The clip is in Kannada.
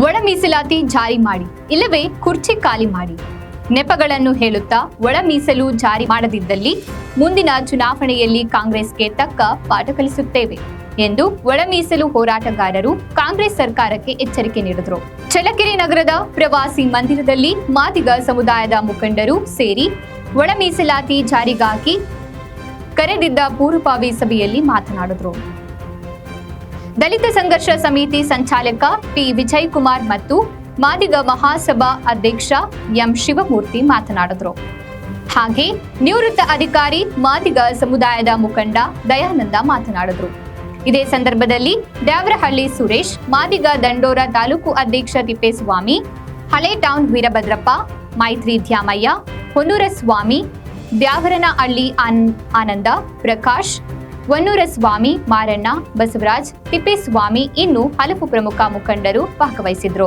ಒಳ ಮೀಸಲಾತಿ ಜಾರಿ ಮಾಡಿ, ಇಲ್ಲವೇ ಕುರ್ಚಿ ಖಾಲಿ ಮಾಡಿ. ನೆಪಗಳನ್ನು ಹೇಳುತ್ತಾ ಒಳ ಮೀಸಲು ಜಾರಿ ಮಾಡದಿದ್ದಲ್ಲಿ ಮುಂದಿನ ಚುನಾವಣೆಯಲ್ಲಿ ಕಾಂಗ್ರೆಸ್ಗೆ ತಕ್ಕ ಪಾಠ ಕಲಿಸುತ್ತೇವೆ ಎಂದು ಒಳ ಮೀಸಲು ಹೋರಾಟಗಾರರು ಕಾಂಗ್ರೆಸ್ ಸರ್ಕಾರಕ್ಕೆ ಎಚ್ಚರಿಕೆ ನೀಡಿದರು. ಚಳ್ಳಕೆರೆ ನಗರದ ಪ್ರವಾಸಿ ಮಂದಿರದಲ್ಲಿ ಮಾದಿಗ ಸಮುದಾಯದ ಮುಖಂಡರು ಸೇರಿ ಒಳ ಮೀಸಲಾತಿ ಜಾರಿಗಾಗಿ ಕರೆದಿದ್ದ ಪೂರ್ವಭಾವಿ ಸಭೆಯಲ್ಲಿ ಮಾತನಾಡಿದರು. ದಲಿತ ಸಂಘರ್ಷ ಸಮಿತಿ ಸಂಚಾಲಕ ಪಿ ವಿಜಯ್ ಕುಮಾರ್ ಮತ್ತು ಮಾದಿಗ ಮಹಾಸಭಾ ಅಧ್ಯಕ್ಷ ಎಂ ಶಿವಮೂರ್ತಿ ಮಾತನಾಡಿದರು. ಹಾಗೆ ನಿವೃತ್ತ ಅಧಿಕಾರಿ ಮಾದಿಗ ಸಮುದಾಯದ ಮುಖಂಡ ದಯಾನಂದ ಮಾತನಾಡಿದರು. ಇದೇ ಸಂದರ್ಭದಲ್ಲಿ ದ್ಯಾವರಹಳ್ಳಿ ಸುರೇಶ್, ಮಾದಿಗ ದಂಡೋರ ತಾಲೂಕು ಅಧ್ಯಕ್ಷ ತಿಪ್ಪೇಸ್ವಾಮಿ, ಹಳೆ ಟೌನ್ ವೀರಭದ್ರಪ್ಪ, ಮೈತ್ರಿ ಧ್ಯಾಮಯ್ಯ ಹೊನ್ನೂರ ಸ್ವಾಮಿ, ದ್ಯಾವರನಹಳ್ಳಿ ಆನ್, ಆನಂದ ಪ್ರಕಾಶ್ ವನ್ನೂರ ಸ್ವಾಮಿ ಮಾರಣ್ಣ ಬಸವರಾಜ್ ತಿಪ್ಪೇಸ್ವಾಮಿ ಇನ್ನು ಹಲವು ಪ್ರಮುಖ ಮುಖಂಡರು ಭಾಗವಹಿಸಿದ್ರು.